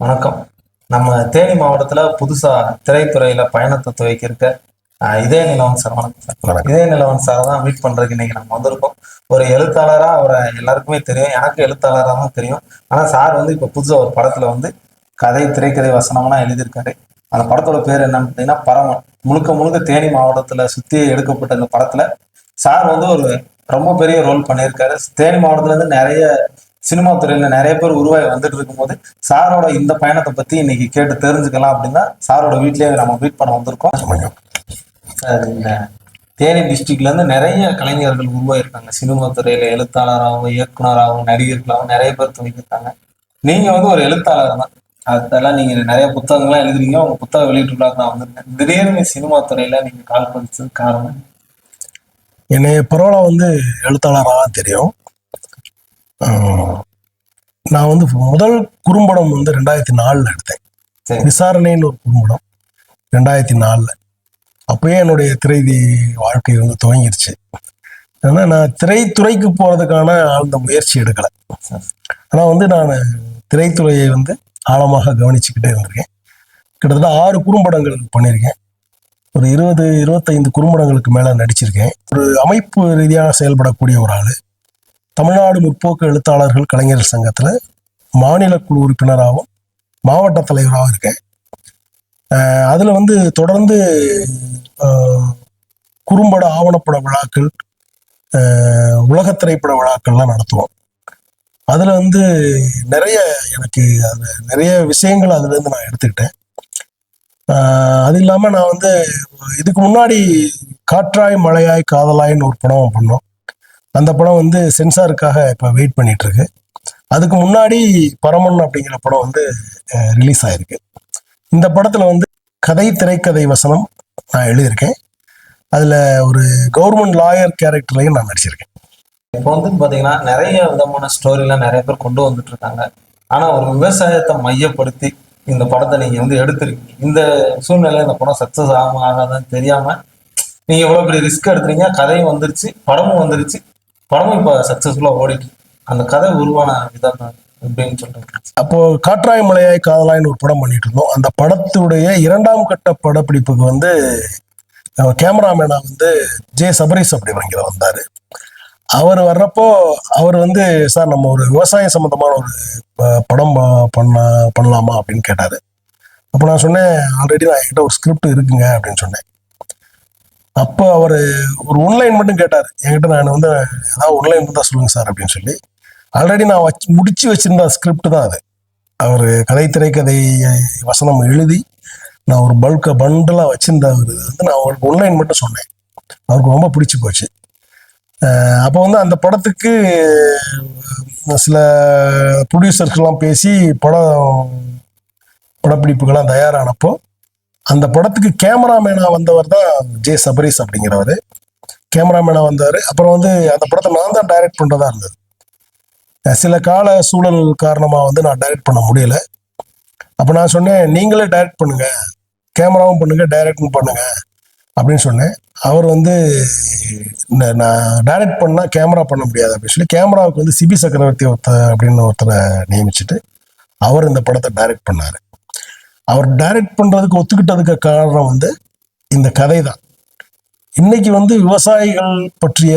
வணக்கம். நம்ம தேனி மாவட்டத்துல புதுசா திரைத்துறையில பயணத்தை துவைக்கிருக்க ஆஹ், இதய நிலவன் சார். வணக்கம். இதய நிலவன் சார் தான் மீட் பண்றதுக்கு இன்னைக்கு நம்ம வந்திருக்கோம். ஒரு எழுத்தாளரா அவரை எல்லாருக்குமே தெரியும். எனக்கு எழுத்தாளரா தான் தெரியும். ஆனா சார் வந்து இப்ப புதுசா ஒரு படத்துல வந்து கதை திரைக்கதை வசனம்லாம் எழுதியிருக்காரு. அந்த படத்தோட பேர் என்னன்னு பார்த்தீங்கன்னா பரமன் முழுக்க முழுக்க தேனி மாவட்டத்துல சுத்தி எடுக்கப்பட்ட இந்த படத்துல சார் வந்து ஒரு ரொம்ப பெரிய ரோல் பண்ணியிருக்காரு. தேனி மாவட்டத்துல இருந்து நிறைய சினிமா துறையில நிறைய பேர் உருவாகி வந்துட்டு இருக்கும்போது சாரோட இந்த பயணத்தை பத்தி இன்னைக்கு கேட்டு தெரிஞ்சுக்கலாம் அப்படின்னா சாரோட வீட்லயே நம்ம மீட் பண்ண வந்திருக்கோம். சார் இந்த தேனி டிஸ்ட்ரிக்ட்ல இருந்து நிறைய கலைஞர்கள் உருவாயிருக்காங்க சினிமா துறையில எழுத்தாளராகவும் இயக்குனராகவும் நடிகர்களாகவும் நிறைய பேர் துணிக்கிருக்காங்க நீங்க வந்து ஒரு எழுத்தாளர் தான் அதெல்லாம் நீங்க நிறைய புத்தகங்கள்லாம் எழுதுறீங்க. உங்க புத்தகம் வெளியீட்டுலாக நான் வந்திருக்கேன் திடீர்னு சினிமா துறையில நீங்க கால் பண்ணிச்சது காரணம்? என்னைய பரவாயில்ல வந்து எழுத்தாளராக தெரியும். நான் வந்து முதல் குறும்படம் வந்து ரெண்டாயிரத்தி நாலில் எடுத்தேன். சரி. விசாரணைன்னு ஒரு குறும்படம் ரெண்டாயிரத்தி நாலில். அப்பயே என்னுடைய திரை வாழ்க்கை வந்து துவங்கிருச்சு. ஏன்னா நான் திரைத்துறைக்கு போகிறதுக்கான ஆழ்ந்த முயற்சி எடுக்கலை. ஆனால் வந்து நான் திரைத்துறையை வந்து ஆழமாக கவனிச்சுக்கிட்டே இருந்திருக்கேன். கிட்டத்தட்ட ஆறு குறும்படங்கள் பண்ணியிருக்கேன். ஒரு இருபது இருபத்தைந்து குறும்படங்களுக்கு மேலே நடிச்சிருக்கேன். ஒரு அமைப்பு ரீதியாக செயல்படக்கூடிய ஒரு ஆள். தமிழ்நாடு முற்போக்கு எழுத்தாளர்கள் கலைஞர் சங்கத்தில் மாநில குழு உறுப்பினராகவும் மாவட்ட தலைவராகவும் இருக்கேன். அதில் வந்து தொடர்ந்து குறும்பட ஆவணப்பட விழாக்கள் உலக திரைப்பட விழாக்கள்லாம் நடத்துவோம். அதில் வந்து நிறைய எனக்கு அதில் நிறைய விஷயங்கள் அதுலேருந்து நான் எடுத்துக்கிட்டேன். அது இல்லாமல் நான் வந்து இதுக்கு முன்னாடி காற்றாய் மழையாய் காதலாய்ன்னு ஒரு படம் பண்ணோம். அந்த படம் வந்து சென்சாருக்காக இப்போ வெயிட் பண்ணிட்டு இருக்கு அதுக்கு முன்னாடி பரமன் அப்படிங்கிற படம் வந்து ரிலீஸ் ஆயிருக்கு. இந்த படத்துல வந்து கதை திரைக்கதை வசனம் நான் எழுதியிருக்கேன். அதுல ஒரு கவர்மெண்ட் லாயர் கேரக்டர்லையும் நான் நடிச்சிருக்கேன். இப்போ வந்து பாத்தீங்கன்னா நிறைய விதமான ஸ்டோரிலாம் நிறைய பேர் கொண்டு வந்துட்டு இருக்காங்க ஆனா ஒரு விவசாயத்தை மையப்படுத்தி இந்த படத்தை நீங்க வந்து எடுத்துருக்கீங்க. இந்த சூழ்நிலை இந்த படம் சக்சஸ் ஆகும் ஆகாதான்னு தெரியாம நீங்க எவ்வளவு பெரிய ரிஸ்க் எடுத்துறீங்க. கதையும் வந்துருச்சு படமும் வந்துருச்சு. படமும் இப்போ சக்ஸஸ்ஃபுல்லாக ஓடிட்டு அந்த கதை உருவான விதம் அப்படின்னு சொல்றேன். அப்போ காற்றாய் மலையாய் காதலாய்னு ஒரு படம் பண்ணிட்டு இருந்தோம். அந்த படத்துடைய இரண்டாம் கட்ட படப்பிடிப்புக்கு வந்து கேமராமேனா வந்து ஜே சபரீஸ் அப்படிங்கிற வந்தாரு. அவர் வர்றப்போ அவர் வந்து சார் நம்ம ஒரு விவசாயம் சம்மந்தமான ஒரு படம் ப- பண்ண பண்ணலாமா? அப்படின்னு கேட்டார். அப்போ நான் சொன்னேன் ஆல்ரெடி நான் என்கிட்ட ஒரு ஸ்கிரிப்ட் இருக்குங்க அப்படின்னு சொன்னேன். அப்போ அவர் ஒரு ஒன்லைன் மட்டும் கேட்டார். என்கிட்ட நான் வந்து ஏதாவது ஒன்லைன் இருந்தால் சொல்லுங்கள் சார் அப்படின்னு சொல்லி. ஆல்ரெடி நான் வச்சு முடிச்சு வச்சிருந்த ஸ்கிரிப்ட் தான் அது. அவர் கதை திரைக்கதை வசனம் எழுதி நான் ஒரு பல்க பண்டலாக வச்சிருந்த ஒரு இது வந்து நான் அவருக்கு ஒன்லைன் மட்டும் சொன்னேன். அவருக்கு ரொம்ப பிடிச்சி போச்சு. அப்போ வந்து அந்த படத்துக்கு சில ப்ரொடியூசர்ஸ்லாம் பேசி படம் படப்பிடிப்புகள்லாம் தயாரானப்போ அந்த படத்துக்கு கேமராமேனாக வந்தவர் தான் ஜே சபரீஸ் அப்படிங்கிறவர். கேமராமேனாக வந்தார். அப்புறம் வந்து அந்த படத்தை நான் தான் டைரக்ட் பண்ணுறதா இருந்தது. சில கால சூழல் காரணமாக வந்து நான் டைரக்ட் பண்ண முடியல. அப்போ நான் சொன்னேன் நீங்களே டைரக்ட் பண்ணுங்க. கேமராவும் பண்ணுங்க டைரக்டும் பண்ணுங்க. அப்படின்னு சொன்னேன். அவர் வந்து நான் டைரக்ட் பண்ணால் கேமரா பண்ண முடியாது. அப்படின்னு சொல்லி கேமராவுக்கு வந்து சிபி சக்கரவர்த்தி ஒருத்தர் அப்படின்னு ஒருத்தரை நியமிச்சுட்டு அவர் இந்த படத்தை டைரக்ட் பண்ணார். அவர் டைரக்ட் பண்ணுறதுக்கு ஒத்துக்கிட்டதுக்கு காரணம் வந்து இந்த கதை தான் இன்னைக்கு வந்து விவசாயிகள் பற்றிய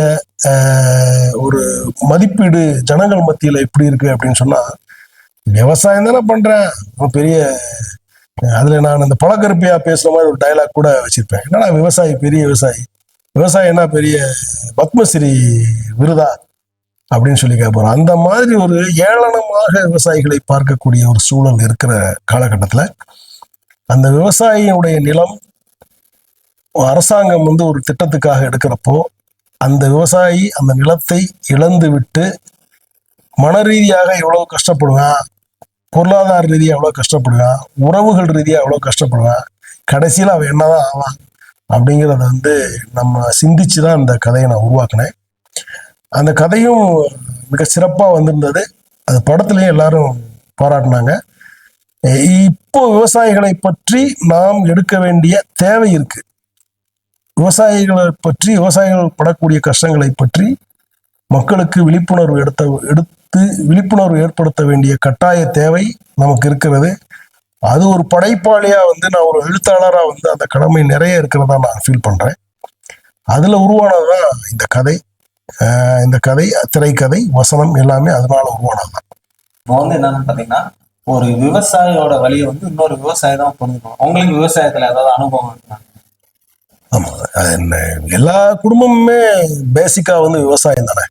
ஒரு மதிப்பீடு ஜனங்கள் மத்தியில் எப்படி இருக்கு அப்படின்னு சொன்னால் விவசாயம் தானே பண்ணுறேன் ஒரு பெரிய அதில் நான் இந்த பழக்கருப்பையா பேசுகிற மாதிரி ஒரு டயலாக் கூட வச்சுருப்பேன். என்னடா விவசாயி பெரிய விவசாயி? விவசாயம் என்ன பெரிய பத்மஸ்ரீ விருதா? அப்படின்னு சொல்லி கேட்போம் அந்த மாதிரி ஒரு ஏளனமாக விவசாயிகளை பார்க்கக்கூடிய ஒரு சூழல் இருக்கிற காலகட்டத்தில் அந்த விவசாயியுடைய நிலம் அரசாங்கம் வந்து ஒரு திட்டத்துக்காக எடுக்கிறப்போ அந்த விவசாயி அந்த நிலத்தை இழந்து விட்டு மன ரீதியாக எவ்வளோ கஷ்டப்படுவான் பொருளாதார ரீதியாக எவ்வளோ கஷ்டப்படுவேன் உறவுகள் ரீதியாக எவ்வளோ கஷ்டப்படுவான் கடைசியில் அவன் என்னதான் ஆவான்? அப்படிங்கிறத வந்து நம்ம சிந்திச்சு தான் அந்த கதையை நான் உருவாக்கினேன். அந்த கதையும் மிக சிறப்பாக வந்திருந்தது. அது படத்துலேயும் எல்லாரும் பாராட்டினாங்க. இப்போ விவசாயிகளை பற்றி நாம் எடுக்க வேண்டிய தேவை இருக்கு. விவசாயிகளை பற்றி விவசாயிகள் படக்கூடிய கஷ்டங்களை பற்றி மக்களுக்கு விழிப்புணர்வு எடுத்த எடுத்து விழிப்புணர்வு ஏற்படுத்த வேண்டிய கட்டாய தேவை நமக்கு இருக்கிறது. அது ஒரு படைப்பாளியா வந்து நான் ஒரு எழுத்தாளரா வந்து அந்த கடமை நிறைய இருக்கிறதா நான் ஃபீல் பண்றேன். அதுல உருவானதுதான் இந்த கதை. ஆஹ் இந்த கதை திரைக்கதை வசனம் எல்லாமே அதனால உருவானதுதான். இப்போ வந்து என்னன்னு பாத்தீங்கன்னா ஒரு விவசாயியோட வழியை வந்து இன்னொரு விவசாயி தான் புரிஞ்சுக்கணும். உங்களுக்கு விவசாயத்துல ஏதாவது அனுபவம் இருக்கா? ஆமா அது என்ன எல்லா குடும்பமுமே பேசிக்கா வந்து விவசாயம் தானே.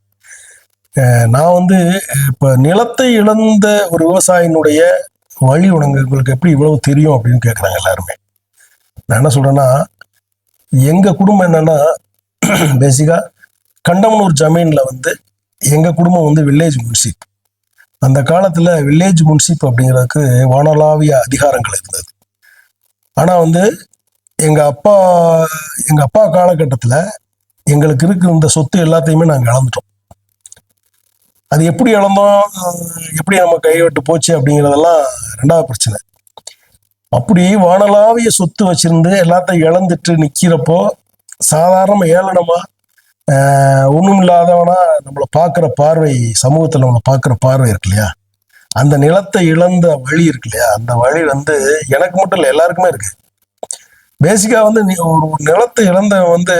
நான் வந்து இப்போ நிலத்தை இழந்த ஒரு விவசாயினுடைய வழி உனக்கு உங்களுக்கு எப்படி இவ்வளவு தெரியும் அப்படின்னு கேட்குறாங்க எல்லாருமே. நான் என்ன சொல்கிறேன்னா எங்கள் குடும்பம் என்னென்னா பேசிக்காக கண்டமனூர் ஜமீனில் வந்து எங்கள் குடும்பம் வந்து வில்லேஜ் முன்சிப். அந்த காலத்துல வில்லேஜ் முன்சிப் அப்படிங்கிறதுக்கு வானலாவிய அதிகாரங்கள் இருந்தது. ஆனால் வந்து எங்க அப்பா எங்க அப்பா காலகட்டத்துல எங்களுக்கு இருக்கிற இந்த சொத்து எல்லாத்தையுமே நாங்கள் இழந்துட்டோம். அது எப்படி இழந்தோம்? எப்படி நம்ம கைவிட்டு போச்சு அப்படிங்கிறதெல்லாம் ரெண்டாவது பிரச்சனை. அப்படி வானலாவிய சொத்து வச்சிருந்து எல்லாத்தையும் இழந்துட்டு நிக்கிறப்போ சாதாரண ஏளனமாக ஒன்றும் இல்லாதவனா நம்மளை பார்க்குற பார்வை சமூகத்தில் நம்மளை பார்க்குற பார்வை இருக்கு இல்லையா? அந்த நிலத்தை இழந்த வழி இருக்கு இல்லையா? அந்த வழி வந்து எனக்கு மட்டும் இல்லை எல்லாருக்குமே இருக்கு. பேசிக்காக வந்து நீ ஒரு ஒரு நிலத்தை இழந்தவன் வந்து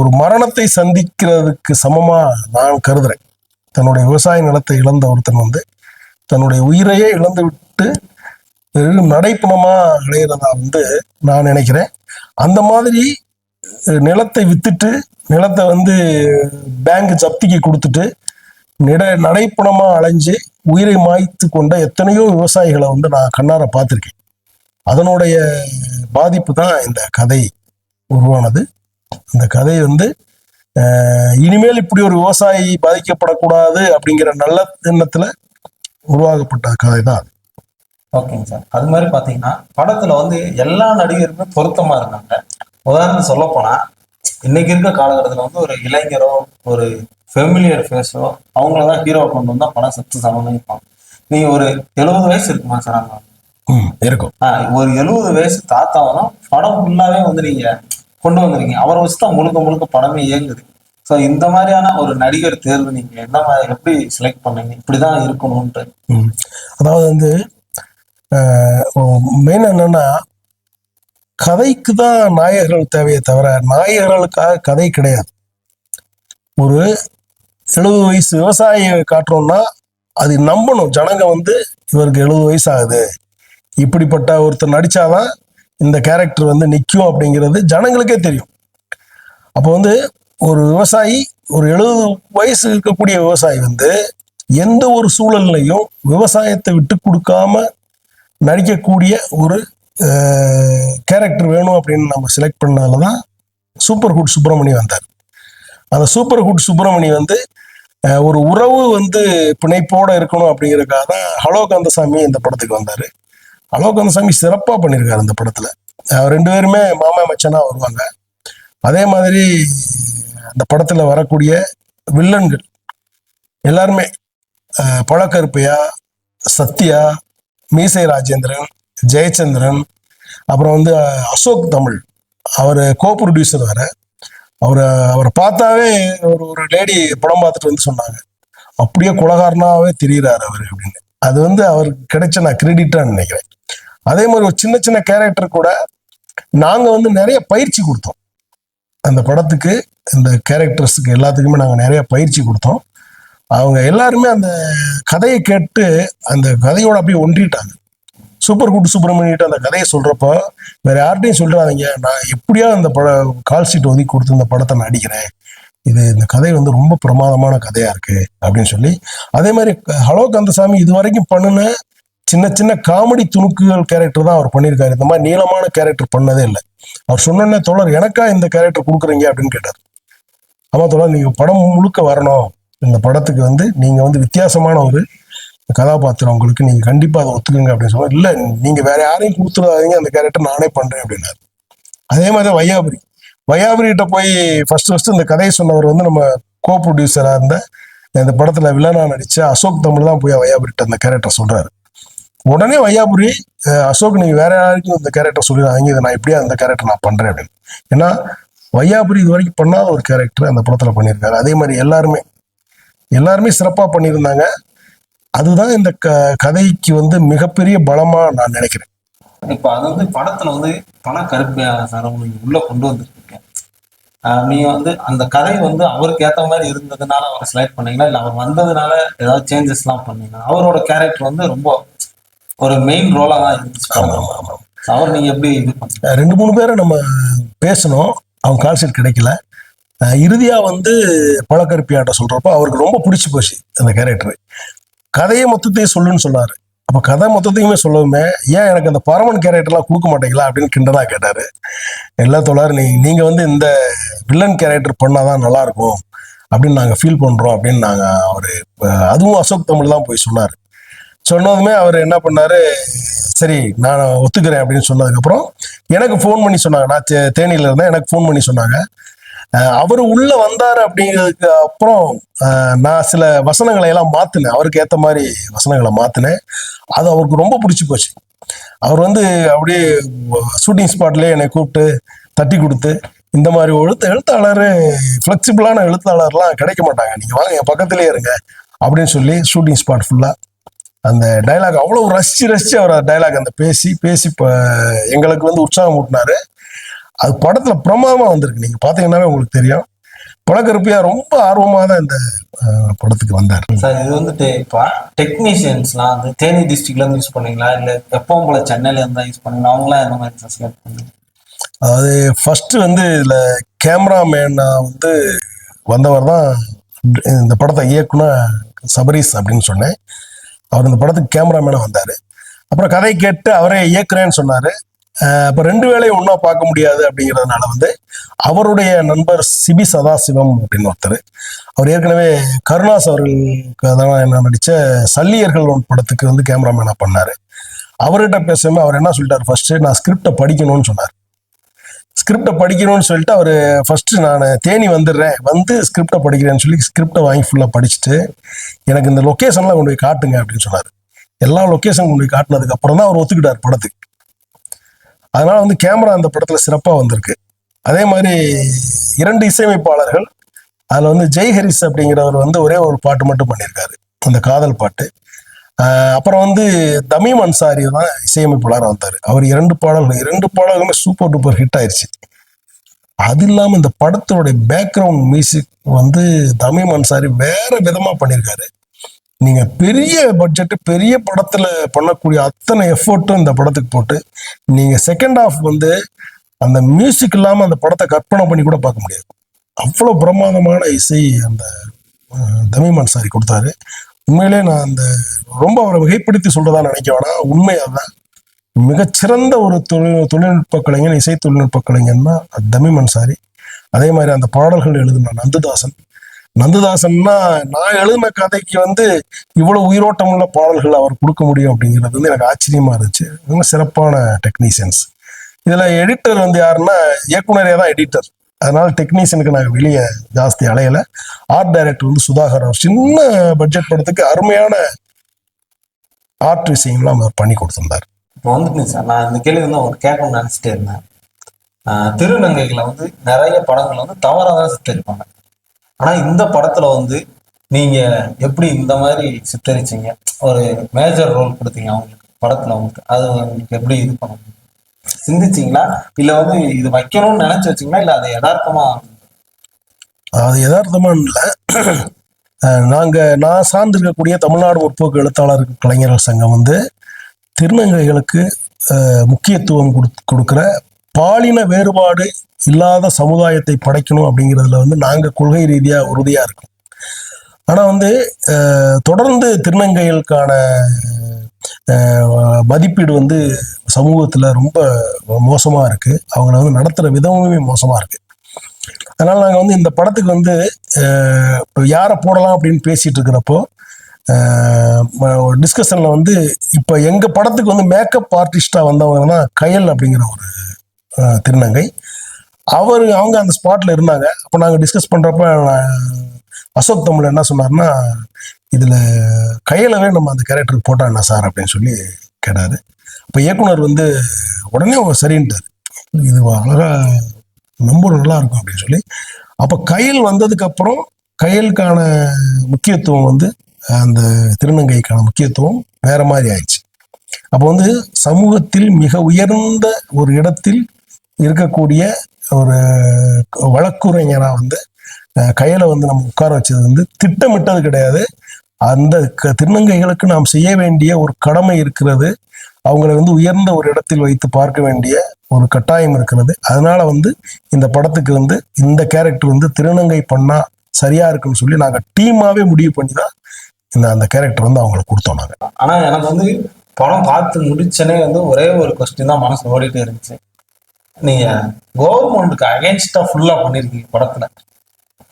ஒரு மரணத்தை சந்திக்கிறதுக்கு சமமாக நான் கருதுறேன். தன்னுடைய விவசாய நிலத்தை இழந்த ஒருத்தன் வந்து தன்னுடைய உயிரையே இழந்து விட்டு வெறும் அடையிறதா வந்து நான் நினைக்கிறேன். அந்த மாதிரி நிலத்தை வித்துட்டு நிலத்தை வந்து பேங்க் ஜப்திக்கு கொடுத்துட்டு நிட நடைப்புணமாக அலைஞ்சு உயிரை மாய்த்து கொண்ட எத்தனையோ விவசாயிகளை வந்து நான் கண்ணார பார்த்துருக்கேன். அதனுடைய பாதிப்பு தான் இந்த கதை உருவானது. அந்த கதை வந்து இனிமேல் இப்படி ஒரு விவசாயி பாதிக்கப்படக்கூடாது அப்படிங்கிற நல்ல எண்ணத்துல உருவாக்கப்பட்ட கதை தான் அது. ஓகேங்க சார் அது மாதிரி பார்த்தீங்கன்னா படத்துல வந்து எல்லா நடிகருமே பொருத்தமா இருக்காங்க உதாரணம் சொல்ல போனா இன்னைக்கு இருக்க காலகட்டத்துல வந்து ஒரு இளைஞரோ ஒரு ஃபெமிலியர் ஃபேஸோ அவங்கள தான் ஹீரோ கொண்டு வந்தா படம் சத்து சமநிப்பாங்க நீங்க ஒரு எழுபது வயசு இருக்குமா சார் அவங்க இருக்கும். ஒரு எழுபது வயசு தாத்தாவதும் படம் ஃபுல்லாவே வந்து நீங்க கொண்டு வந்திருக்கீங்க. அவரை வச்சு தான் முழுக்க முழுக்க படமே இயங்குது. ஸோ இந்த மாதிரியான ஒரு நடிகர் தேர்வு நீங்க என்ன மாதிரி எப்படி செலக்ட் பண்ணீங்க? இப்படிதான் இருக்கணும்ட்டு ம். அதாவது வந்து மெயின் என்னன்னா கதைக்கு தான் நாயகர்கள் தேவையே தவிர நாயகர்களுக்காக கதை கிடையாது. ஒரு எழுபது வயசு விவசாயியை காட்டுறோம்னா அது நம்பணும். ஜனங்க வந்து இவருக்கு எழுபது வயசு ஆகுது. இப்படிப்பட்ட ஒருத்தர் நடிச்சாதான் இந்த கேரக்டர் வந்து நிற்கும் அப்படிங்கிறது ஜனங்களுக்கே தெரியும். அப்போ வந்து ஒரு விவசாயி ஒரு எழுபது வயசு இருக்கக்கூடிய விவசாயி வந்து எந்த ஒரு சூழல்லையும் விவசாயத்தை விட்டு கொடுக்காம நடிக்கக்கூடிய ஒரு கேரக்டர் வேணும் அப்படின்னு நம்ம செலக்ட் பண்ணதுல தான் சூப்பர் ஹுட் சுப்பிரமணி வந்தார். அந்த சூப்பர் ஹுட் சுப்பிரமணி வந்து ஒரு உறவு வந்து பிணைப்போடு இருக்கணும் அப்படிங்கிறக்காக தான் ஹலோ கந்தசாமி இந்த படத்துக்கு வந்தார். ஹலோ கந்தசாமி சிறப்பாக பண்ணியிருக்காரு இந்த படத்தில். ரெண்டு பேருமே மாமா மச்சனா வருவாங்க. அதே மாதிரி அந்த படத்தில் வரக்கூடிய வில்லன்கள் எல்லாருமே பழக்கருப்பையா சத்யா மீசை ராஜேந்திரன் ஜெயச்சந்திரன் அப்புறம் வந்து அசோக் தமிழ். அவர் கோ ப்ரொடியூசர் வேற. அவர் அவரை பார்த்தாவே ஒரு ஒரு லேடி படம் பார்த்துட்டு வந்து சொன்னாங்க. அப்படியே குலகாரனாவே தெரிகிறார் அவர் அப்படின்னு. அது வந்து அவருக்கு கிடைச்ச நான் கிரெடிட்டான்னு நினைக்கிறேன். அதே மாதிரி ஒரு சின்ன சின்ன கேரக்டர் கூட நாங்கள் வந்து நிறைய பயிற்சி கொடுத்தோம். அந்த படத்துக்கு இந்த கேரக்டர்ஸுக்கு எல்லாத்துக்குமே நாங்கள் நிறைய பயிற்சி கொடுத்தோம். அவங்க எல்லாருமே அந்த கதையை கேட்டு அந்த கதையோட அப்படியே ஒன்றிட்டாங்க. சூப்பர் குட் சுப்பிரமணியிட்ட அந்த கதையை சொல்கிறப்ப வேற யார்கிட்டையும் சொல்றாதீங்க. நான் எப்படியா அந்த பட கால் சீட் ஒதுக்கி கொடுத்து இந்த படத்தை நடிக்கிறேன். இது இந்த கதை வந்து ரொம்ப பிரமாதமான கதையா இருக்கு அப்படின்னு சொல்லி அதே மாதிரி ஹலோ கந்தசாமி இது வரைக்கும் பண்ணுன சின்ன சின்ன காமெடி துணுக்குகள் கேரக்டர் தான் அவர் பண்ணியிருக்காரு. இந்த மாதிரி நீளமான கேரக்டர் பண்ணதே இல்லை. அவர் சொன்னோன்னே தோழர் எனக்கா இந்த கேரக்டர் கொடுக்குறீங்க? அப்படின்னு கேட்டார். ஆமா தோழர் நீங்க படம் முழுக்க வரணும். இந்த படத்துக்கு வந்து நீங்க வந்து வித்தியாசமான ஒரு கதாபாத்திரம் உங்களுக்கு நீங்க கண்டிப்பா அதை ஒத்துக்குங்க அப்படின்னு சொன்னா இல்ல நீங்க வேற யாரையும் கொடுத்துடாதீங்க அந்த கேரக்டர் நானே பண்றேன் அப்படின்னாரு. அதே மாதிரி தான் வையாபுரி. வையாபுரி கிட்ட போய் ஃபர்ஸ்ட் ஃபர்ஸ்ட் இந்த கதையை சொன்னவர் வந்து நம்ம கோ ப்ரொடியூசரா இருந்த இந்த படத்துல வில்லனா நடிச்ச அசோக் தமிழ் தான் போய் வையாபுரிட்ட அந்த கேரக்டர் சொல்றாரு. உடனே வையாபுரி அசோக் நீங்க வேற யாருக்கும் இந்த கேரக்டர் சொல்லிடுறாங்க இதை நான் இப்படியே அந்த கேரக்டர் நான் பண்றேன் அப்படின்னு. ஏன்னா வையாபுரி இது வரைக்கும் பண்ணாத ஒரு கேரக்டர் அந்த படத்துல பண்ணியிருக்காரு. அதே மாதிரி எல்லாருமே எல்லாருமே சிறப்பா பண்ணியிருந்தாங்க. அதுதான் இந்த க கதைக்கு வந்து மிகப்பெரிய பலமா நான் நினைக்கிறேன். இப்ப அது வந்து படத்துல வந்து பண கருப்பையா சார் நீங்க உள்ள கொண்டு வந்திருக்கீங்க. நீங்க வந்து அந்த கதை வந்து அவருக்கு ஏத்த மாதிரி இருந்ததுனால அவரை செலக்ட் பண்ணீங்களா? இல்ல அவர் வந்ததுனால ஏதாவது சேஞ்சஸ் எல்லாம் பண்ணீங்களா? அவரோட கேரக்டர் வந்து ரொம்ப ஒரு மெயின் ரோலா தான் இருந்துச்சு. அவர் நீங்க எப்படி இது ரெண்டு மூணு பேரை நம்ம பேசணும். அவங்க கால் ஷீட் கிடைக்கல. இறுதியா வந்து பழக்கருப்பியாட்ட சொல்றப்போ அவருக்கு ரொம்ப பிடிச்சி போச்சு அந்த கேரக்டர் கதையை மொத்தத்தையும் சொல்லுன்னு சொன்னாரு. அப்ப கதை மொத்தத்தையுமே சொல்லவுமே ஏன் எனக்கு அந்த பரமன் கேரக்டர்லாம் கொடுக்க மாட்டீங்களா? அப்படின்னு கிண்டலா கேட்டாரு. எல்லா தோழர் நீ நீங்க வந்து இந்த வில்லன் கேரக்டர் பண்ணாதான் நல்லா இருக்கும் அப்படின்னு நாங்க ஃபீல் பண்றோம் அப்படின்னு நாங்க அவரு அதுவும் அசோக் தமிழ் தான் போய் சொன்னாரு. சொன்னதுமே அவர் என்ன பண்ணாரு சரி நான் ஒத்துக்கிறேன் அப்படின்னு சொன்னதுக்கப்புறம் எனக்கு ஃபோன் பண்ணி சொன்னாங்க. நான் தே- தேனியில இருந்தேன் எனக்கு ஃபோன் பண்ணி சொன்னாங்க. அவர் உள்ள வந்தார் அப்படிங்கிறதுக்கு அப்புறம் நான் சில வசனங்களை எல்லாம் மாத்தினேன். அவருக்கு ஏற்ற மாதிரி வசனங்களை மாத்தினேன். அது அவருக்கு ரொம்ப பிடிச்சி போச்சு. அவர் வந்து அப்படியே ஷூட்டிங் ஸ்பாட்லயே என்னை கூப்பிட்டு தட்டி கொடுத்து இந்த மாதிரி எழுத்து எழுத்தாளர் ஃப்ளெக்சிபிளான எழுத்தாளர்லாம் கிடைக்க மாட்டாங்க. நீங்க வாங்க என் பக்கத்திலேயே இருங்க அப்படின்னு சொல்லி ஷூட்டிங் ஸ்பாட் ஃபுல்லா அந்த டைலாக் அவ்வளவு ரசிச்சு ரசிச்சு அவர் டைலாக் அந்த பேசி பேசி இப்போ எங்களுக்கு வந்து உற்சாகம் ஊட்டினாரு. அது படத்துல பிரமாதமா வந்திருக்கு. நீங்க பாத்தீங்கன்னாவே உங்களுக்கு தெரியும். பழக்கருப்பியா ரொம்ப ஆர்வமா தான் இந்த படத்துக்கு வந்தார். சார் இது வந்துட்டு இப்போ டெக்னீஷியன்ஸ்லாம் வந்து தேனி டிஸ்ட்ரிக்ட்ல இருந்து யூஸ் பண்ணீங்களா இல்ல எப்பவும் போல சென்னையில இருந்தா யூஸ் பண்ணீங்களா அவங்களாம் என்ன மாதிரி செலக்ட் பண்ணீங்க? அதாவது ஃபர்ஸ்ட் வந்து இதுல கேமராமேனா வந்து வந்தவர் தான் இந்த படத்தை இயக்குன சபரீஸ் அப்படின்னு சொன்னேன். அவர் இந்த படத்துக்கு கேமராமேனா வந்தாரு. அப்புறம் கதை கேட்டு அவரே இயக்குறேன்னு சொன்னாரு. அப்ப ரெண்டு வேளையும் ஒன்றா பார்க்க முடியாது அப்படிங்கிறதுனால வந்து அவருடைய நண்பர் சிபி சதாசிவம் அப்படின்னு ஒருத்தர். அவர் ஏற்கனவே கருணாஸ் அவர்களுக்கு அதான் என்ன நடிச்ச சல்லியர்கள் படத்துக்கு வந்து கேமராமேனா பண்ணாரு. அவர்கிட்ட பேசாமல் அவர் என்ன சொல்லிட்டாரு? ஃபர்ஸ்ட் நான் ஸ்கிரிப்டை படிக்கணும்னு சொன்னார். ஸ்கிரிப்டை படிக்கணும்னு சொல்லிட்டு அவர் ஃபர்ஸ்ட் நான் தேனி வந்துடுறேன் வந்து ஸ்கிரிப்டை படிக்கிறேன்னு சொல்லி ஸ்கிரிப்டை வாங்கி ஃபுல்லாக படிச்சுட்டு எனக்கு இந்த லொக்கேஷன்லாம் கொண்டு போய் காட்டுங்க அப்படின்னு சொன்னார். எல்லா லொக்கேஷன் கொண்டு போய் காட்டினதுக்கு அப்புறம் தான் அவர் ஒத்துக்கிட்டார் படத்துக்கு. அதனால வந்து கேமரா அந்த படத்துல சிறப்பாக வந்திருக்கு. அதே மாதிரி இரண்டு இசையமைப்பாளர்கள் அதில் வந்து ஜெய் ஹரிஸ் அப்படிங்கிறவர் வந்து ஒரே ஒரு பாட்டு மட்டும் பண்ணியிருக்காரு. அந்த காதல் பாட்டு. அப்புறம் வந்து தமீம் அன்சாரி தான் இசையமைப்பாளராக வந்தார். அவர் இரண்டு பாடல்கள் இரண்டு பாடல்களுமே சூப்பர் டூப்பர் ஹிட் ஆயிடுச்சு அது இல்லாமல் இந்த படத்தோட பேக்ரவுண்ட் மியூசிக் வந்து தமீம் அன்சாரி வேற விதமாக பண்ணியிருக்காரு. நீங்க பெரிய பட்ஜெட் பெரிய படத்துல பண்ணக்கூடிய அத்தனை எஃபோர்ட்டும் இந்த படத்துக்கு போட்டு நீங்க செகண்ட் ஹாஃப் வந்து அந்த மியூசிக் இல்லாம அந்த படத்தை கற்பனை பண்ணி கூட பார்க்க முடியாது. அவ்வளோ பிரமாதமான இசை அந்த அஹ், சாரி கொடுத்தாரு. உண்மையிலே நான் அந்த ரொம்ப அவரை மிகைப்படுத்தி சொல்றதா நினைக்க வேணாம். உண்மை அதுதான். மிகச்சிறந்த ஒரு தொழில் தொழில்நுட்ப கலைஞன் இசை தொழில்நுட்ப கலைஞன் தான் தமிமன்சாரி அதே மாதிரி அந்த பாடல்கள் எழுதின நந்துதாசன். நந்துதாசன்னா நான் எழுதின கதைக்கு வந்து இவ்வளவு உயிரோட்டம் உள்ள பாடல்கள் அவர் கொடுக்க முடியும் அப்படிங்கிறது வந்து எனக்கு ஆச்சரியமா இருந்துச்சு. ரொம்ப சிறப்பான டெக்னீஷியன்ஸ் இதுல எடிட்டர் வந்து யாருன்னா இயக்குனரே தான் எடிட்டர் அதனால டெக்னீஷியனுக்கு நாங்கள் வெளியே ஜாஸ்தி அலையல. ஆர்ட் டைரக்டர் வந்து சுதாகர் அவர் சின்ன பட்ஜெட் படத்துக்கு அருமையான ஆர்ட் விஷயம்லாம் அவர் பண்ணி கொடுத்துருந்தார். இப்போ வந்துட்டு சார் நான் இந்த கேள்வி வந்து உங்களுக்கு கேட்கணும்னு நினச்சிட்டே இருந்தேன். திருநங்கைகளை வந்து நிறைய படங்கள் வந்து தவறாக தான் சித்தரிப்பாங்க. ஆனா இந்த படத்துல வந்து நீங்க எப்படி இந்த மாதிரி சித்தரிச்சீங்க? ஒரு மேஜர் ரோல் கொடுத்தீங்க அவங்களுக்கு படத்துல வந்து அது உங்களுக்கு எப்படி இது பண்ண சிந்திச்சீங்களா? இல்ல வந்து இது வைக்கணும்னு நினைச்சு வச்சீங்களா? இல்ல அது யதார்த்தமா அது யதார்த்தமா இல்லை. நாங்க நான் சார்ந்திருக்கக்கூடிய தமிழ்நாடு முற்போக்கு எழுத்தாளர் கலைஞர்கள் சங்கம் வந்து திருநங்கைகளுக்கு முக்கியத்துவம் கொடுத்- கொடுக்குற பாலின வேறுபாடு இல்லாத சமுதாயத்தை படைக்கணும் அப்படிங்கிறதுல வந்து நாங்கள் கொள்கை ரீதியாக உறுதியாக இருக்கோம். ஆனால் வந்து தொடர்ந்து திருநங்கைகளுக்கான மதிப்பீடு வந்து சமூகத்தில் ரொம்ப மோசமாக இருக்குது அவங்கள வந்து நடத்துகிற விதமுமே மோசமாக இருக்குது அதனால் நாங்கள் வந்து இந்த படத்துக்கு வந்து இப்போ யாரை போடலாம் அப்படின்னு பேசிகிட்டு இருக்கிறப்போ டிஸ்கஷனில் வந்து இப்போ எங்கள் படத்துக்கு வந்து மேக்கப் ஆர்டிஸ்டாக வந்தவங்கன்னா கயல் அப்படிங்கிற ஒரு திருநங்கை. அவர் அவங்க அந்த ஸ்பாட்டில் இருந்தாங்க. அப்போ நாங்கள் டிஸ்கஸ் பண்ணுறப்ப அசோக் தமிழ் என்ன சொன்னார்னா இதில் கையிலவே நம்ம அந்த கேரக்டருக்கு போட்டா என்ன சார்? அப்படின்னு சொல்லி கேட்டார். அப்போ இயக்குனர் வந்து உடனே அவங்க சரின்ட்டார். இது அழகா ரொம்ப நல்லா இருக்கும் அப்படின்னு சொல்லி. அப்போ கையில் வந்ததுக்கு அப்புறம் கையலுக்கான முக்கியத்துவம் வந்து அந்த திருநங்கைக்கான முக்கியத்துவம் வேற மாதிரி ஆயிடுச்சு. அப்போ வந்து சமூகத்தில் மிக உயர்ந்த ஒரு இடத்தில் இருக்கக்கூடிய ஒரு வழக்குரைஞராக வந்து கையில் வந்து நம்ம உட்கார வச்சது வந்து திட்டமிட்டது கிடையாது. அந்த க- திருநங்கைகளுக்கு நாம் செய்ய வேண்டிய ஒரு கடமை இருக்கிறது. அவங்களை வந்து உயர்ந்த ஒரு இடத்தில் வைத்து பார்க்க வேண்டிய ஒரு கட்டாயம் இருக்கிறது. அதனால வந்து இந்த படத்துக்கு வந்து இந்த கேரக்டர் வந்து திருநங்கை பண்ணா சரியா இருக்குன்னு சொல்லி நாங்கள் டீமாவே முடிவு பண்ணி தான் இந்த அந்த கேரக்டர் வந்து அவங்களுக்கு கொடுத்தோம் நாங்கள் ஆனால் எனக்கு வந்து படம் பார்த்து முடிச்சனே வந்து ஒரே ஒரு கொஸ்டின் தான் மனசு ஓடிட்டே இருந்துச்சு. நீங்க கவர்மெண்ட்டுக்கு அகேன்ஸ்டா ஃபுல்லா பண்ணிருக்கீங்க படத்துல.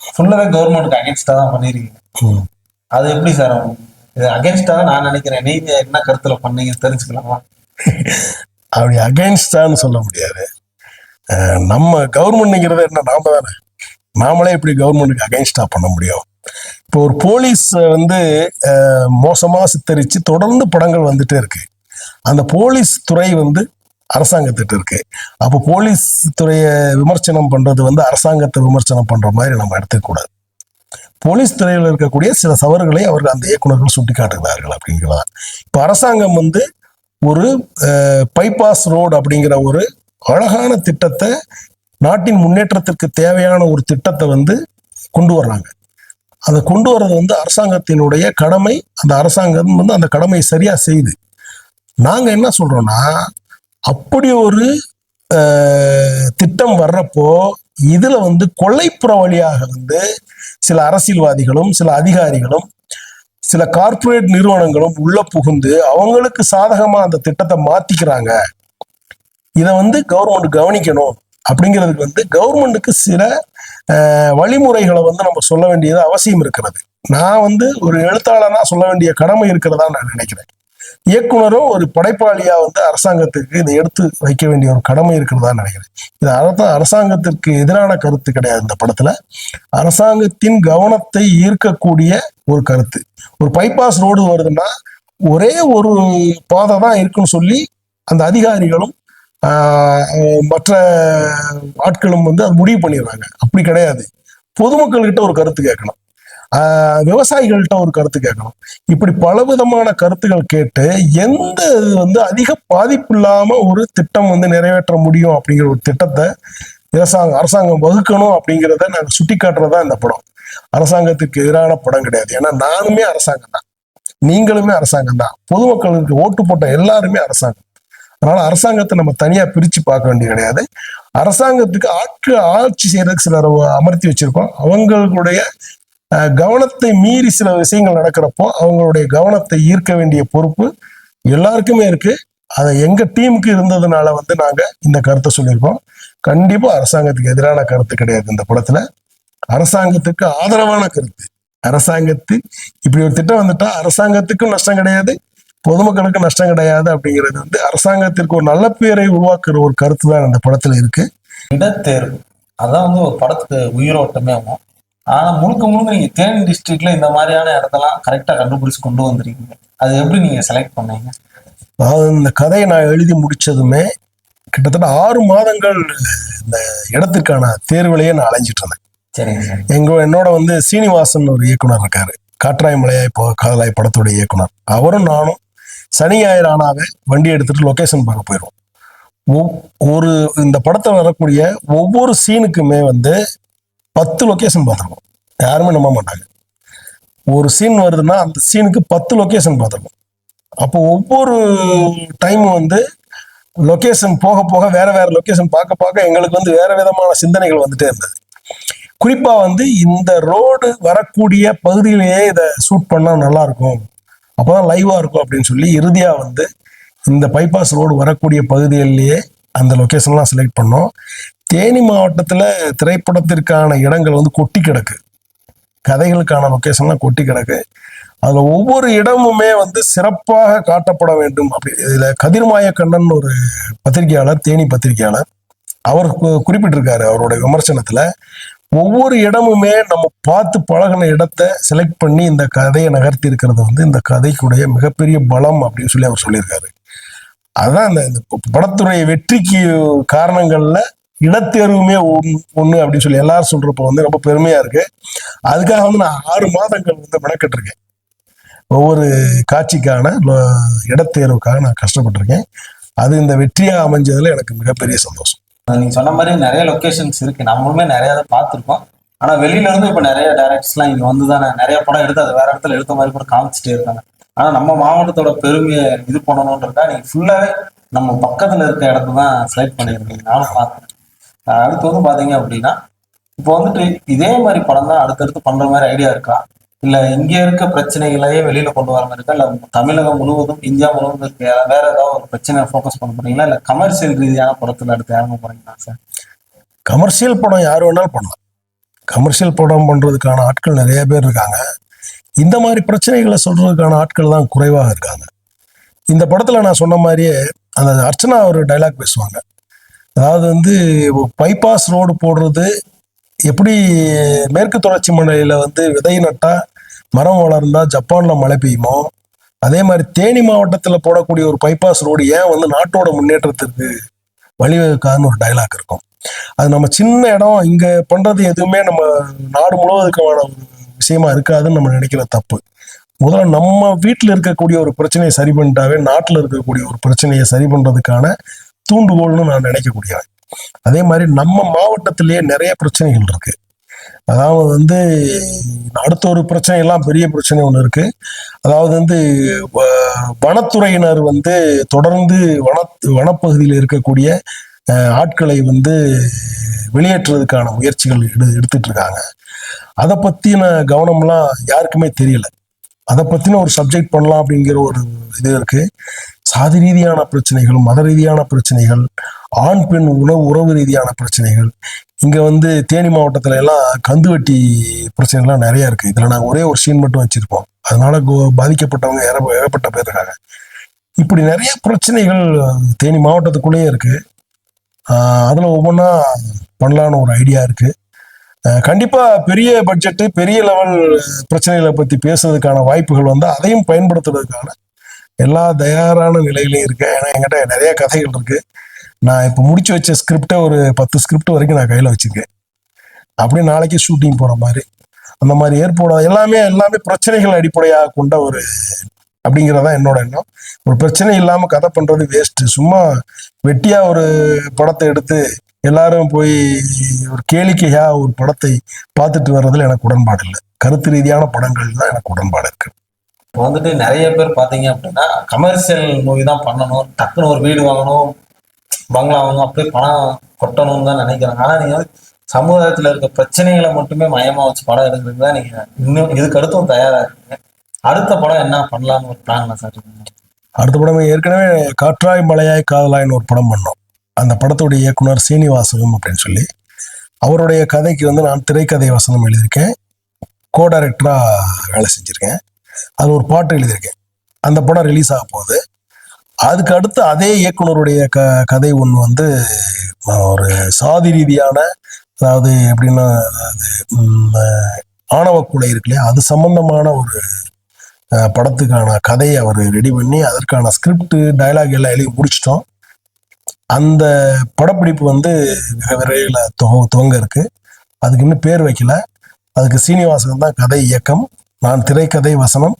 ஃபுல்லாவே கவர்மெண்ட்டுக்கு அகேன்ஸ்டா தான் பண்ணிருக்கீங்க. அது எப்படி சார்? இது அகேன்ஸ்டா தான் நான் நினைக்கிறேன். நீங்க என்ன கருத்துல பண்ணீங்க தெரிஞ்சுக்கலாமா? அப்படி அகைன்ஸ்டான்னு சொல்ல முடியாது. நம்ம கவர்மெண்ட்ங்கிறது என்ன? நாம தானே. நாமளே இப்படி கவர்மெண்ட்டுக்கு அகைன்ஸ்டா பண்ண முடியும்? இப்போ ஒரு போலீஸ் வந்து அஹ், மோசமா சித்தரிச்சு தொடர்ந்து படங்கள் வந்துட்டே இருக்கு. அந்த போலீஸ் துறை வந்து அரசாங்கத்திட்ட இருக்கு. அப்போ போலீஸ் துறையை விமர்சனம் பண்றது வந்து அரசாங்கத்தை விமர்சனம் பண்ற மாதிரி நம்ம எடுத்துக்கூடாது போலீஸ் துறையில் இருக்கக்கூடிய சில தவறுகளை அவர்கள் அந்த இயக்குநர்கள் சுட்டிக்காட்டுகிறார்கள் அப்படிங்கிறதா இப்போ அரசாங்கம் வந்து ஒரு பைபாஸ் ரோடு அப்படிங்கிற ஒரு அழகான திட்டத்தை நாட்டின் முன்னேற்றத்திற்கு தேவையான ஒரு திட்டத்தை வந்து கொண்டு வர்றாங்க. அதை கொண்டு வர்றது வந்து அரசாங்கத்தினுடைய கடமை அந்த அரசாங்கம் வந்து அந்த கடமையை சரியா செய்யுது நாங்க என்ன சொல்றோம்னா அப்படி ஒரு திட்டம் வர்றப்போ இதுல வந்து கொள்ளைப்புற வழியாக வந்து சில அரசியல்வாதிகளும் சில அதிகாரிகளும் சில கார்ப்பரேட் நிறுவனங்களும் உள்ள புகுந்து அவங்களுக்கு சாதகமா அந்த திட்டத்தை மாத்திக்கிறாங்க. இதை வந்து கவர்மெண்ட் கவனிக்கணும். அப்படிங்கிறதுக்கு வந்து கவர்மெண்ட்டுக்கு சில வழிமுறைகளை வந்து நம்ம சொல்ல வேண்டியது அவசியம் இருக்கிறது. நான் வந்து ஒரு எழுத்தாளனா சொல்ல வேண்டிய கடமை இருக்கிறதா நான் நினைக்கிறேன். இயக்குனரும் ஒரு படைப்பாளியா வந்து அரசாங்கத்துக்கு இதை எடுத்து வைக்க வேண்டிய ஒரு கடமை இருக்கிறதா நினைக்கிறேன். இது அரச- அரசாங்கத்திற்கு எதிரான கருத்து கிடையாது இந்த படத்துல. அரசாங்கத்தின் கவனத்தை ஈர்க்கக்கூடிய ஒரு கருத்து. ஒரு பைபாஸ் ரோடு வருதுன்னா ஒரே ஒரு பாதை தான் இருக்குன்னு சொல்லி அந்த அதிகாரிகளும் ஆஹ், மற்ற ஆட்களும் வந்து அது முடிவு பண்ணிடுறாங்க. அப்படி கிடையாது. பொதுமக்கள்கிட்ட ஒரு கருத்து கேட்கணும். விவசாயிகள்கிட்ட ஒரு கருத்து கேட்கணும். இப்படி பலவிதமான கருத்துக்கள் கேட்டு எந்த இது வந்து அதிக பாதிப்பு இல்லாம ஒரு திட்டம் வந்து நிறைவேற்ற முடியும் அப்படிங்கிற ஒரு திட்டத்தை அரசாங்கம் அரசாங்கம் வகுக்கணும் அப்படிங்கிறத நாங்கள் சுட்டி காட்டுறதா இந்த படம். அரசாங்கத்துக்கு எதிரான படம் கிடையாது. ஏன்னா நானுமே அரசாங்கம் தான். நீங்களுமே அரசாங்கம் தான். பொதுமக்களுக்கு ஓட்டு போட்ட எல்லாருமே அரசாங்கம். அதனால அரசாங்கத்தை நம்ம தனியா பிரிச்சு பார்க்க வேண்டிய கிடையாது. அரசாங்கத்துக்கு ஆட்சி ஆட்சி செய்யறதுக்கு சிலர் அமர்த்தி வச்சிருக்கோம். அவங்களுடைய கவனத்தை மீறி சில விஷயங்கள் நடக்கிறப்போ அவங்களுடைய கவனத்தை ஈர்க்க வேண்டிய பொறுப்பு எல்லாருக்குமே இருக்கு. அதை எங்க டீமுக்கு இருந்ததுனால வந்து நாங்க இந்த கருத்தை சொல்லியிருக்கோம். கண்டிப்பா அரசாங்கத்துக்கு எதிரான கருத்து கிடையாது இந்த படத்துல. அரசாங்கத்துக்கு ஆதரவான கருத்து. அரசாங்கத்து இப்படி ஒரு திட்டம் வந்துட்டா அரசாங்கத்துக்கும் நஷ்டம் கிடையாது பொதுமக்களுக்கு நஷ்டம் கிடையாது அப்படிங்கிறது வந்து அரசாங்கத்திற்கு ஒரு நல்ல பேரை உருவாக்குற ஒரு கருத்து தான் அந்த படத்துல இருக்கு. இடத்தேர்வு. அதான் வந்து ஒரு படத்துக்கு உயிரோட்டமே ஆகும். ஆனா முழுக்க முழுக்க நீங்க தேனி டிஸ்ட்ரிக்ட்ல இந்த மாதிரியான இடத்தெல்லாம் கரெக்டா கண்டுபிடிச்சு கொண்டு வந்திருக்கீங்க. அது எப்படி நீங்க செலக்ட் பண்ணீங்க? அதாவது இந்த கதையை நான் எழுதி முடிச்சதுமே கிட்டத்தட்ட ஆறு மாதங்கள் இந்த இடத்துக்கான தேர்விலேயே நான் அலைஞ்சிட்டு இருந்தேன். சரிங்க சார். எங்க என்னோட வந்து சீனிவாசன் ஒரு இயக்குனர் இருக்காரு. காற்றாய் மலையாய் இப்போ காதலாய் படத்தோட இயக்குனர். அவரும் நானும் சனி ஞாயிறு ஆனாவே வண்டி எடுத்துட்டு லொகேஷன் பார்க்க போயிடுவோம் ஒவ்- ஒரு இந்த படத்தில் வரக்கூடிய ஒவ்வொரு சீனுக்குமே வந்து பத்து லொக்கேஷன் பார்த்துருக்கோம். யாருமே நம்ப மாட்டாங்க. ஒரு சீன் வருதுன்னா அந்த சீனுக்கு பத்து லொக்கேஷன் பார்த்துருக்கோம். அப்போ ஒவ்வொரு டைம் வந்து லொக்கேஷன் போக போக வேற வேற லொக்கேஷன் பார்க்க பார்க்க எங்களுக்கு வந்து வேற விதமான சிந்தனைகள் வந்துட்டே இருந்தது. குறிப்பா வந்து இந்த ரோடு வரக்கூடிய பகுதியிலேயே இதை ஷூட் பண்ணா நல்லா இருக்கும். அப்பதான் லைவா இருக்கும் அப்படின்னு சொல்லி இறுதியா வந்து இந்த பைபாஸ் ரோடு வரக்கூடிய பகுதிகளிலேயே அந்த லொக்கேஷன்லாம் செலக்ட் பண்ணோம். தேனி மாவட்டத்தில் திரைப்படத்திற்கான இடங்கள் வந்து கொட்டி கிடக்கு. கதைகளுக்கான லொக்கேஷன்லாம் கொட்டி கிடக்கு. அதில் ஒவ்வொரு இடமுமே வந்து சிறப்பாக காட்டப்பட வேண்டும் அப்படி. இதில் கதிர்மாய கண்ணன் ஒரு பத்திரிகையாளர் தேனி பத்திரிகையாளர். அவர் குறிப்பிட்டிருக்காரு அவருடைய விமர்சனத்தில். ஒவ்வொரு இடமுமே நம்ம பார்த்து பழகின இடத்த செலக்ட் பண்ணி இந்த கதையை நகர்த்தி இருக்கிறது வந்து இந்த கதைக்குடைய மிகப்பெரிய பலம் அப்படின்னு சொல்லி அவர் சொல்லியிருக்காரு. அதான் இந்த இந்த படத்துடைய வெற்றிக்கு காரணங்களில் இடத்தேர்வுமே ஒன்- ஒண்ணு அப்படின்னு சொல்லி எல்லாரும் சொல்றப்ப வந்து ரொம்ப பெருமையா இருக்கு. அதுக்காக வந்து நான் ஆறு மாதங்கள் வந்து மெனக்கெட்டிருக்கேன். ஒவ்வொரு காட்சிக்கான இடத்தேர்வுக்காக நான் கஷ்டப்பட்டிருக்கேன். அது இந்த வெற்றியா அமைஞ்சதுல எனக்கு மிகப்பெரிய சந்தோஷம். நீங்க சொன்ன மாதிரி நிறைய லொக்கேஷன்ஸ் இருக்கு. நம்மளுமே நிறைய இதை பார்த்துருக்கோம். ஆனா வெளியில இருந்து இப்ப நிறைய டைரக்டர்ஸ்லாம் இங்க வந்துதானே நிறைய படம் எடுத்து அது வேற இடத்துல எடுத்த மாதிரி கூட காமிச்சிட்டே இருக்காங்க. ஆனா நம்ம மாவட்டத்தோட பெருமையை இது பண்ணணும்ன்றதா நீங்க ஃபுல்லாவே நம்ம பக்கத்துல இருக்க இடத்த தான் செலக்ட் பண்ணிருக்கீங்க நானும் பார்த்தேன் அடுத்து வந்து பாத்தீங்க அப்படின்னா இப்போ வந்துட்டு இதே மாதிரி படம் தான் அடுத்தடுத்து பண்ற மாதிரி ஐடியா இருக்கா? இல்ல இங்க இருக்க பிரச்சனைகளையே வெளியில கொண்டு வர மாதிரி இருக்கா? இல்ல தமிழகம் முழுவதும் இந்தியா முழுவதும் இருக்க வேற ஏதாவது ஒரு பிரச்சனையை ஃபோக்கஸ் பண்ண போறீங்களா? இல்ல கமர்ஷியல் ரீதியான படத்துல அடுத்து இறங்க போறீங்களா சார் கமர்ஷியல் படம் யார் வேணாலும் பண்ணலாம். கமர்ஷியல் படம் பண்றதுக்கான ஆட்கள் நிறைய பேர் இருக்காங்க. இந்த மாதிரி பிரச்சனைகளை சொல்றதுக்கான ஆட்கள் தான் குறைவாக இருக்காங்க. இந்த படத்துல நான் சொன்ன மாதிரியே அந்த அர்ச்சனா ஒரு டைலாக் பேசுவாங்க. அதாவது வந்து பைபாஸ் ரோடு போடுறது எப்படி மேற்கு தொடர்ச்சி மலையில் வந்து விதை நட்டால் மரம் வளர்ந்தா ஜப்பானில் மழை பெய்யுமோ? அதே மாதிரி தேனி மாவட்டத்தில் போடக்கூடிய ஒரு பைபாஸ் ரோடு ஏன் வந்து நாட்டோட முன்னேற்றத்திற்கு வழிவகுக்காதுன்னு ஒரு டைலாக் இருக்கும். அது நம்ம சின்ன இடம் இங்கே பண்ணுறது எதுவுமே நம்ம நாடு முழுவதுக்கான ஒரு விஷயமா இருக்காதுன்னு நம்ம நினைக்கிற தப்பு. முதல்ல நம்ம வீட்டில் இருக்கக்கூடிய ஒரு பிரச்சனையை சரி பண்ணிட்டாவே நாட்டில் இருக்கக்கூடிய ஒரு பிரச்சனையை சரி பண்ணுறதுக்கான தூண்டுகோல்னு நான் நினைக்கக்கூடியவன் அதே மாதிரி நம்ம மாவட்டத்திலேயே நிறைய பிரச்சனைகள் இருக்கு. அதாவது வந்து அடுத்த ஒரு பிரச்சனை எல்லாம் பெரிய பிரச்சனை ஒன்று இருக்கு. அதாவது வந்து வ- வனத்துறையினர் வந்து தொடர்ந்து வன வனப்பகுதியில் இருக்கக்கூடிய ஆட்களை வந்து வெளியேற்றுறதுக்கான முயற்சிகள் எடு எடுத்துட்டு இருக்காங்க அதை பற்றின கவனம்லாம் யாருக்குமே தெரியல. அதை பற்றின ஒரு சப்ஜெக்ட் பண்ணலாம் அப்படிங்கிற ஒரு இது இருக்குது சாதி ரீதியான பிரச்சனைகள் மத ரீதியான பிரச்சனைகள் ஆண் பெண் உணவு உறவு ரீதியான பிரச்சனைகள். இங்கே வந்து தேனி மாவட்டத்துல எல்லாம் கந்துவட்டி பிரச்சனைகள்லாம் நிறைய இருக்குது இதில் நாங்கள் ஒரே ஒரு சீன் மட்டும் வச்சுருப்போம். அதனால கோ- பாதிக்கப்பட்டவங்க ஏகப்பட்ட பேர் இருக்காங்க. இப்படி நிறைய பிரச்சனைகள் தேனி மாவட்டத்துக்குள்ளேயே இருக்குது அதில் ஒவ்வொன்றா பண்ணலான்னு ஒரு ஐடியா இருக்குது கண்டிப்பாக பெரிய பட்ஜெட்டு பெரிய லெவல் பிரச்சனைகளை பற்றி பேசுறதுக்கான வாய்ப்புகள் வந்து அதையும் பயன்படுத்துறதுக்கான எல்லா தயாரான நிலையிலையும் இருக்கேன் ஏன்னா என்கிட்ட நிறைய கதைகள் இருக்கு. நான் இப்போ முடிச்சு வச்ச ஸ்கிரிப்டை ஒரு பத்து ஸ்கிரிப்ட் வரைக்கும் நான் கையில் வச்சிருக்கேன். அப்படியே நாளைக்கு ஷூட்டிங் போகிற மாதிரி. அந்த மாதிரி ஏற்பட எல்லாமே எல்லாமே பிரச்சனைகள் அடிப்படையாக கொண்ட ஒரு அப்படிங்கிறதா என்னோட எண்ணம். ஒரு பிரச்சனை இல்லாமல் கதை பண்ணுறது வேஸ்ட்டு சும்மா வெட்டியாக ஒரு படத்தை எடுத்து எல்லாரும் போய் ஒரு கேளிக்கையாக ஒரு படத்தை பார்த்துட்டு வர்றதுல எனக்கு உடன்பாடு இல்லை. கருத்து ரீதியான படங்கள் தான் எனக்கு உடன்பாடு இருக்குது இப்போ வந்துட்டு நிறைய பேர் பார்த்தீங்க அப்படின்னா கமர்ஷியல் மூவி தான் பண்ணணும். டக்குன்னு ஒரு வீடு வாங்கணும் பங்களா வாங்கணும் அப்படியே பணம் கொட்டணும்னு தான் நினைக்கிறாங்க. ஆனால் நீங்கள் வந்து சமுதாயத்தில் இருக்க பிரச்சனைகளை மட்டுமே மையமாக வச்சு படம் எடுக்கிறது தான் நீங்கள் இன்னும் இதுக்கு அடுத்தும் தயாராக இருக்கீங்க. அடுத்த படம் என்ன பண்ணலாம்னு ஒரு பிளான் சார் அடுத்த படம் ஏற்கனவே காற்றாய் மலையாய் காதலாயின்னு ஒரு படம் பண்ணோம். அந்த படத்துடைய இயக்குனர் சீனிவாசகம் அப்படின்னு சொல்லி அவருடைய கதைக்கு வந்து நான் திரைக்கதை வசனம் எழுதியிருக்கேன். கோ டைரக்டரா வேலை செஞ்சிருக்கேன். அது ஒரு பாட்டு எழுதியிருக்கேன். அந்த படம் ரிலீஸ் ஆக போகுது. அதுக்கு அடுத்து அதே இயக்குனருடைய க கதை ஒன்று வந்து ஒரு சாதி ரீதியான அதாவது எப்படின்னா அதாவது ஆணவ கொலை இருக்கு இல்லையா? அது சம்பந்தமான ஒரு அஹ், படத்துக்கான கதையை அவர் ரெடி பண்ணி அதற்கான ஸ்கிரிப்ட் டயலாக் எல்லாம் எழுதி முடிச்சிட்டோம். அந்த படப்பிடிப்பு வந்து மிக விரைவில் துவங்க இருக்கு. அதுக்கு இன்னும் பேர் வைக்கல. அதுக்கு சீனிவாசன் தான் கதை இயக்கம். நான் திரைக்கதை வசனம்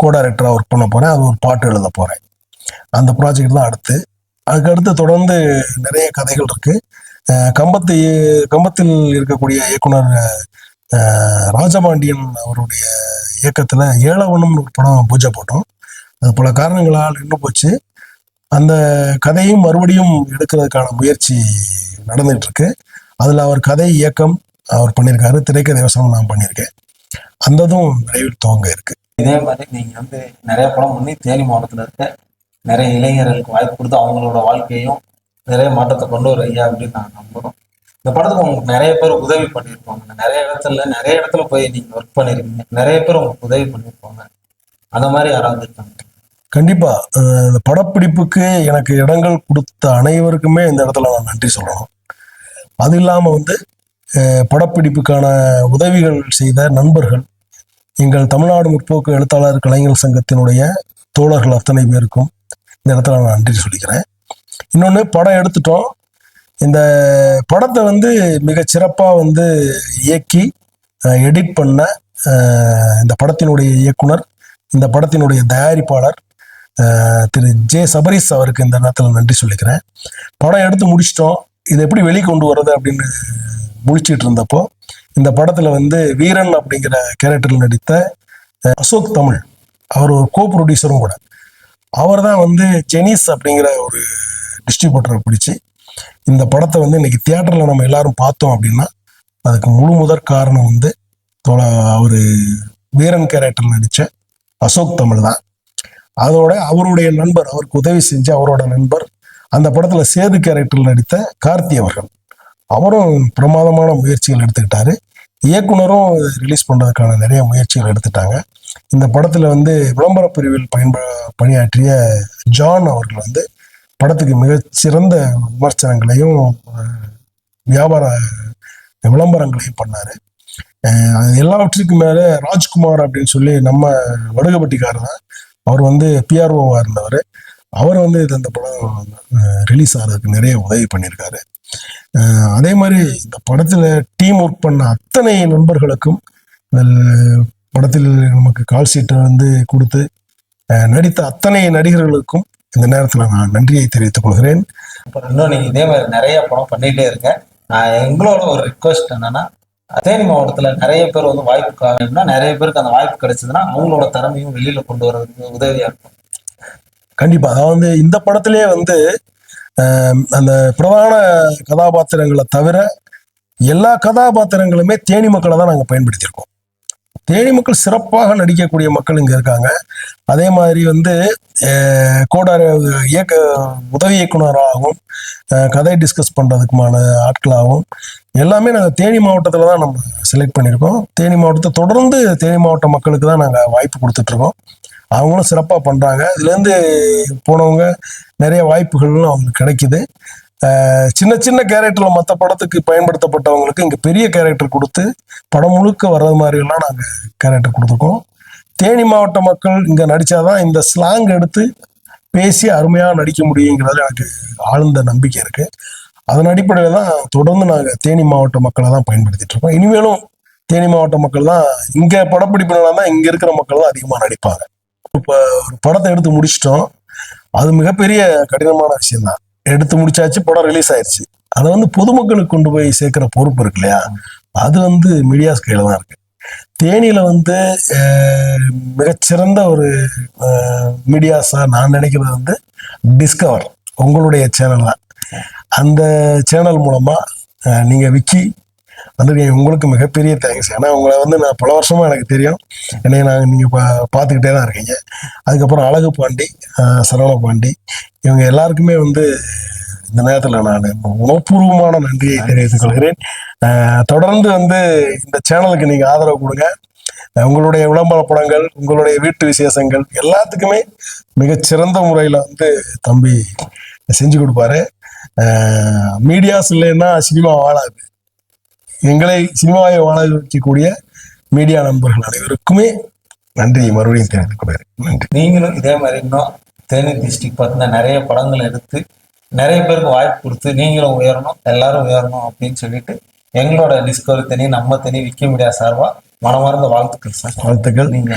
கோ டைரக்டராக ஒர்க் பண்ண போகிறேன் அது ஒரு பாட்டு எழுத போகிறேன் அந்த ப்ராஜெக்ட் தான் அடுத்து. அதுக்கு அடுத்து தொடர்ந்து நிறைய கதைகள் இருக்குது கம்பத்து கம்பத்தில் இருக்கக்கூடிய இயக்குனர் ராஜபாண்டியன் அவருடைய இயக்கத்தில் ஏழவனம்னு ஒரு படம் பூஜை போட்டோம். அது பல காரணங்களால் நின்று போச்சு. அந்த கதையும் மறுபடியும் எடுக்கிறதுக்கான முயற்சி நடந்துகிட்ருக்கு அதில் அவர் கதை இயக்கம் அவர் பண்ணியிருக்காரு. திரைக்கதை வசனம் நான் பண்ணியிருக்கேன். அந்த இதுவும் துவங்க இருக்கு. இதே மாதிரி நீங்க வந்து நிறைய படம் பண்ணி தேனி மாவட்டத்துல இருக்க நிறைய இளைஞர்களுக்கு வாய்ப்பு கொடுத்து அவங்களோட வாழ்க்கையும் நிறைய மாற்றத்தை கொண்டு வர ஐயா அப்படின்னு நான் நம்புறோம். இந்த படத்துக்கு உங்களுக்கு நிறைய பேர் உதவி பண்ணியிருப்பாங்க. நிறைய இடத்துல நிறைய இடத்துல போய் நீங்க ஒர்க் பண்ணிருக்கீங்க. நிறைய பேர் உங்களுக்கு உதவி பண்ணியிருப்பாங்க. அந்த மாதிரி யாராவது இருக்காங்க கண்டிப்பா. அஹ் இந்த படப்பிடிப்புக்கு எனக்கு இடங்கள் கொடுத்த அனைவருக்குமே இந்த இடத்துல நான் நன்றி சொல்லணும். அது இல்லாம வந்து படப்பிடிப்புக்கான உதவிகள் செய்த நண்பர்கள் எங்கள் தமிழ்நாடு முற்போக்கு எழுத்தாளர் கலைஞர் சங்கத்தினுடைய தோழர்கள் அத்தனை பேருக்கும் இந்த இடத்துல நான் நன்றி சொல்லிக்கிறேன். இன்னொன்று படம் எடுத்துட்டோம். இந்த படத்தை வந்து மிக சிறப்பாக வந்து இயக்கி எடிட் பண்ண இந்த படத்தினுடைய இயக்குனர் இந்த படத்தினுடைய தயாரிப்பாளர் திரு ஜே சபரீஸ் அவருக்கு இந்த நேரத்தில் நன்றி சொல்லிக்கிறேன். படம் எடுத்து முடிச்சிட்டோம். இதை எப்படி வெளிக்கொண்டு வர்றது அப்படின்னு முழிச்சிட்டு இருந்தப்போ இந்த படத்துல வந்து வீரன் அப்படிங்கிற கேரக்டரில் நடித்த அசோக் தமிழ். அவர் ஒரு கோ ப்ரொடியூசரும் கூட. அவர் தான் வந்து ஜெனிஸ் அப்படிங்கிற ஒரு டிஸ்ட்ரிபியூட்டரை பிடிச்சி இந்த படத்தை வந்து இன்னைக்கு தியேட்டரில் நம்ம எல்லாரும் பார்த்தோம் அப்படின்னா அதுக்கு முழு முதற் காரணம் வந்து அவர் வீரன் கேரக்டர் நடித்த அசோக் தமிழ் தான். அதோட அவருடைய நண்பர் அவருக்கு உதவி செஞ்சு அவரோட நண்பர் அந்த படத்தில் சேது கேரக்டரில் நடித்த கார்த்தி அவர்கள். அவரும் பிரமாதமான முயற்சிகள் எடுத்துக்கிட்டாரு. இயக்குனரும் ரிலீஸ் பண்ணுறதுக்கான நிறைய முயற்சிகள் எடுத்துட்டாங்க. இந்த படத்தில் வந்து விளம்பர பிரிவில் பயன்ப பணியாற்றிய ஜான் அவர்கள் வந்து படத்துக்கு மிகச்சிறந்த விமர்சனங்களையும் வியாபார விளம்பரங்களையும் பண்ணார். எல்லாவற்றுக்கும் மேலே ராஜ்குமார் அப்படின்னு சொல்லி நம்ம வடுகப்பட்டிக்காரர் தான். அவர் வந்து பிஆர்ஓவாக இருந்தவர். அவர் வந்து இது அந்த படம் ரிலீஸ் ஆகிறதுக்கு நிறைய உதவி பண்ணியிருக்காரு. அதே மாதிரி இந்த படத்துல டீம் ஒர்க் பண்ண அத்தனை நண்பர்களுக்கும் இந்த படத்தில் நமக்கு கால் சீட்டை வந்து கொடுத்து நடித்த அத்தனை நடிகர்களுக்கும் இந்த நேரத்தில் நான் நன்றியை தெரிவித்துக் கொள்கிறேன். அப்புறம் இன்னும் நீங்க இதே மாதிரி நிறைய படம் பண்ணிட்டே இருங்க. நான் எங்களோட ஒரு ரிக்வெஸ்ட் என்னன்னா தேனி மாவட்டத்துல நிறைய பேர் வந்து வாய்ப்பு காணும்னா நிறைய பேருக்கு அந்த வாய்ப்பு கிடைச்சதுன்னா அவங்களோட திறமையும் வெளியில கொண்டு வர்றதுக்கு உதவியா இருக்கும். கண்டிப்பா. அதாவது இந்த படத்திலே வந்து அந்த பிரதான கதாபாத்திரங்களை தவிர எல்லா கதாபாத்திரங்களுமே தேனி மக்களை தான் நாங்கள் பயன்படுத்தியிருக்கோம். தேனி மக்கள் சிறப்பாக நடிக்கக்கூடிய மக்கள் இங்கே இருக்காங்க. அதே மாதிரி வந்து அஹ், கோடார இயக்க உதவி இயக்குனராகவும் கதை டிஸ்கஸ் பண்ணுறதுக்குமான ஆட்களாகவும் எல்லாமே நாங்கள் தேனி மாவட்டத்தில் தான் நம்ம செலக்ட் பண்ணியிருக்கோம். தேனி மாவட்டத்தை தொடர்ந்து தேனி மாவட்ட மக்களுக்கு தான் நாங்கள் வாய்ப்பு கொடுத்துட்ருக்கோம் அவங்களும் சிறப்பாக பண்ணுறாங்க இதுலேருந்து போனவங்க நிறைய வாய்ப்புகளும் அவங்களுக்கு கிடைக்குது. சின்ன சின்ன கேரக்டரில் மற்ற படத்துக்கு பயன்படுத்தப்பட்டவங்களுக்கு இங்கே பெரிய கேரக்டர் கொடுத்து படம் முழுக்க வர்றது மாதிரியெல்லாம் நாங்கள் கேரக்டர் கொடுத்துருக்கோம். தேனி மாவட்ட மக்கள் இங்கே நடித்தாதான் இந்த ஸ்லாங் எடுத்து பேசி அருமையாக நடிக்க முடியுங்கிறதுல எனக்கு ஆழ்ந்த நம்பிக்கை இருக்குது அதன் அடிப்படையில் தான் தொடர்ந்து நாங்கள் தேனி மாவட்ட மக்களை தான் பயன்படுத்திட்டு இருக்கோம். இனிமேலும் தேனி மாவட்ட மக்கள் தான் இங்கே படப்பிடிப்புனால தான் இங்கே இருக்கிற மக்கள் தான் அதிகமாக நடிப்பாங்க. இப்போ ஒரு படத்தை எடுத்து முடிச்சிட்டோம். அது மிகப்பெரிய கடினமான விஷயம் தான் எடுத்து முடிச்சாச்சு படம் ரிலீஸ் ஆயிடுச்சு அதை வந்து பொதுமக்களுக்கு கொண்டு போய் சேர்க்குற பொறுப்பு இருக்கு இல்லையா? அது வந்து மீடியாஸ் கையில் தான் இருக்கு. தேனியில வந்து மிகச்சிறந்த ஒரு மீடியாஸா நான் நினைக்கிறது வந்து டிஸ்கவர் உங்களுடைய சேனல் தான். அந்த சேனல் மூலமா நீங்கள் நீங்க விக்கி வந்திருக்கீங்க உங்களுக்கு மிகப்பெரிய தேங்க்ஸ் ஏன்னா உங்களை வந்து நான் பல வருஷமா எனக்கு தெரியும். என்னை நான் நீங்க பா பார்த்துக்கிட்டே தான் இருக்கீங்க. அதுக்கப்புறம் அழகு பாண்டி சரவண பாண்டி இவங்க எல்லாருக்குமே வந்து இந்த நேரத்தில் நான் உணவுபூர்வமான நன்றியை தெரிவித்துக் கொள்கிறேன். தொடர்ந்து வந்து இந்த சேனலுக்கு நீங்க ஆதரவு கொடுங்க. உங்களுடைய விளம்பர படங்கள் உங்களுடைய வீட்டு விசேஷங்கள் எல்லாத்துக்குமே மிகச்சிறந்த முறையில் வந்து தம்பி செஞ்சு கொடுப்பாரு. மீடியாஸ் இல்லைன்னா சினிமா வாழாது. எங்களை சினிமாவை வாழ வைக்கக்கூடிய மீடியா நண்பர்கள் அனைவருக்குமே நன்றி மறுபடியும் தெரிவித்துக் கொள்கிறேன். நன்றி. நீங்களும் இதே மாதிரி இன்னும் தேனி டிஸ்ட்ரிக்ட் பார்த்தினா நிறைய படங்கள் எடுத்து நிறைய பேருக்கு வாய்ப்பு கொடுத்து நீங்களும் உயரணும் எல்லாரும் உயரணும் அப்படின்னு சொல்லிட்டு எங்களோட டிஸ்கவரி தனி நம்ம தனி விக்கி மீடியா சார்பா மனமார்ந்த வாழ்த்துக்கள் சார். வாழ்த்துக்கள். நீங்க